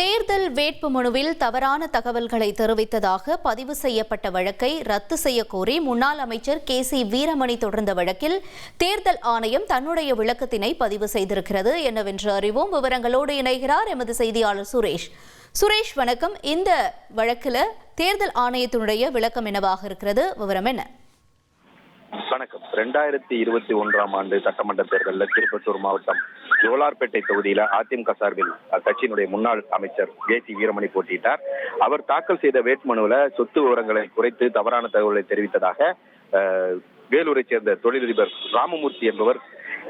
தேர்தல் வேட்புமனுவில் தவறான தகவல்களை தெரிவித்ததாக பதிவு செய்யப்பட்ட வழக்கை ரத்து செய்யக்கோரி முன்னாள் அமைச்சர் கே சி வீரமணி தொடர்ந்த வழக்கில் தேர்தல் ஆணையம் தன்னுடைய விளக்கத்தினை பதிவு செய்திருக்கிறது. என்னவென்று அறிவோம். விவரங்களோடு இணைகிறார் எமது செய்தியாளர் சுரேஷ். சுரேஷ் வணக்கம். இந்த வழக்கில் தேர்தல் ஆணையத்தினுடைய விளக்கம் என்னவாக இருக்கிறது? விவரம் என்ன? வணக்கம். ரெண்டாயிரத்தி இருபத்தி ஒன்றாம் ஆண்டு சட்டமன்ற தேர்தலில் திருப்பத்தூர் மாவட்டம் ஜோலார்பேட்டை தொகுதியில அதிமுக சார்பில் அக்கட்சியினுடைய முன்னாள் அமைச்சர் ஜே சி வீரமணி போட்டியிட்டார். அவர் தாக்கல் செய்த வேட்புமனுவில் சொத்து விவரங்களை குறைத்து தவறான தகவல்களை தெரிவித்ததாக அஹ், வேலூரைச் சேர்ந்த தொழிலதிபர் ராமமூர்த்தி என்பவர்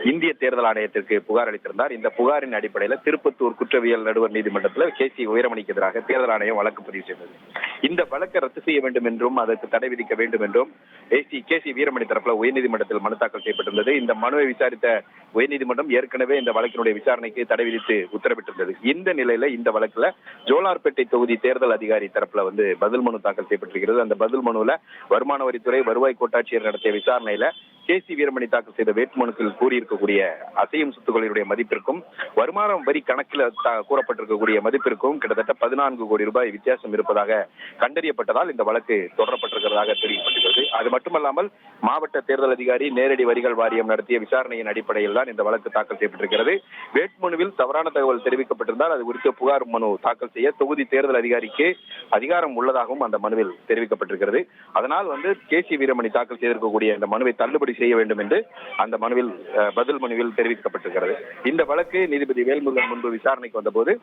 இந்திய தேர்தல் ஆணையத்திற்கு புகார் அளித்திருந்தார். இந்த புகாரின் அடிப்படையில் திருப்பத்தூர் குற்றவியல் நடுவர் நீதிமன்றத்தில் கே. சி. உயரமணிக்கு எதிராக தேர்தல் ஆணையம் வழக்கு பதிவு செய்தது. இந்த வழக்கை ரத்து செய்ய வேண்டும் என்றும் அதற்கு தடை விதிக்க வேண்டும் என்றும் ஏசி கே. சி. வீரமணி தரப்பில் உயர்நீதிமன்றத்தில் மனு தாக்கல் செய்யப்பட்டிருந்தது. இந்த மனுவை விசாரித்த உயர்நீதிமன்றம் ஏற்கனவே இந்த வழக்கினுடைய விசாரணைக்கு தடை விதித்து உத்தரவிட்டிருந்தது. இந்த நிலையில இந்த வழக்குல ஜோலார்பேட்டை தொகுதி தேர்தல் அதிகாரி தரப்புல வந்து பதில் மனு தாக்கல் செய்யப்பட்டிருக்கிறது. அந்த பதில் மனுவில் வருமான வரித்துறை வருவாய் கோட்டாட்சியர் நடத்திய விசாரணையில கே சி வீரமணி தாக்கல் செய்த வேட்புமனுக்கள் கூறியிருக்கக்கூடிய அசையும் சொத்துக்களினுடைய மதிப்பிற்கும் வருமான வரி கணக்கில் கூறப்பட்டிருக்கக்கூடிய மதிப்பிற்கும் கிட்டத்தட்ட பதினான்கு கோடி ரூபாய் வித்தியாசம் இருப்பதாக கண்டறியப்பட்டதால் இந்த வழக்கு தொடரப்பட்டிருக்கிறதாக தெரிவிக்கப்பட்டுள்ளது அது மட்டுமல்லாமல் மாவட்ட தேர்தல் அதிகாரி நேரடி வரிகள் வாரியம் நடத்திய விசாரணையின் அடிப்படையில் தான் இந்த வழக்கு தாக்கல் செய்யப்பட்டிருக்கிறது. வேட்புமனுவில் தவறான தகவல் தெரிவிக்கப்பட்டிருந்தால் அது குறித்து புகார் மனு தாக்கல் செய்ய தொகுதி தேர்தல் அதிகாரிக்கு அதிகாரம் உள்ளதாகவும் அந்த மனுவில் தெரிவிக்கப்பட்டிருக்கிறது. அதனால் வந்து கே சி வீரமணி தாக்கல் செய்திருக்கக்கூடிய இந்த மனுவை தள்ளுபடி செய்ய வேண்டும் என்று அந்த மனுவில் பதில் மனுவில் தெரிவிக்கப்பட்டிருக்கிறது. இந்த வழக்கு நீதிபதி வேல்முருகன் முன்பு விசாரணைக்கு வந்தபோது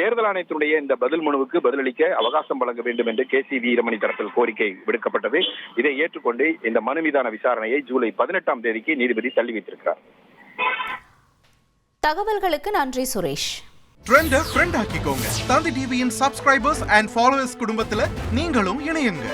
தேர்தல் ஆணையத்தினுடைய இந்த பதில் மனுவுக்கு பதிலளிக்க அவகாசம் வழங்க வேண்டும் என்று கே சி வீரமணி தரப்பில் கோரிக்கை விடுக்கப்பட்டது. இதை ஏற்றுக்கொண்டு இந்த மனு மீதான விசாரணையை ஜூலை பதினெட்டாம் தேதிக்கு நீதிபதி தள்ளி வைத்திருக்கிறார். தகவல்களுக்கு நன்றி சுரேஷ். ட்ரெண்ட ஃப்ரெண்ட் ஆக்கிக்கோங்க. தந்தி டிவியின் சப்ஸ்கிரைபர்ஸ் அண்ட் ஃபாலோவர்ஸ் குடும்பத்துல நீங்களும் இணையுங்க.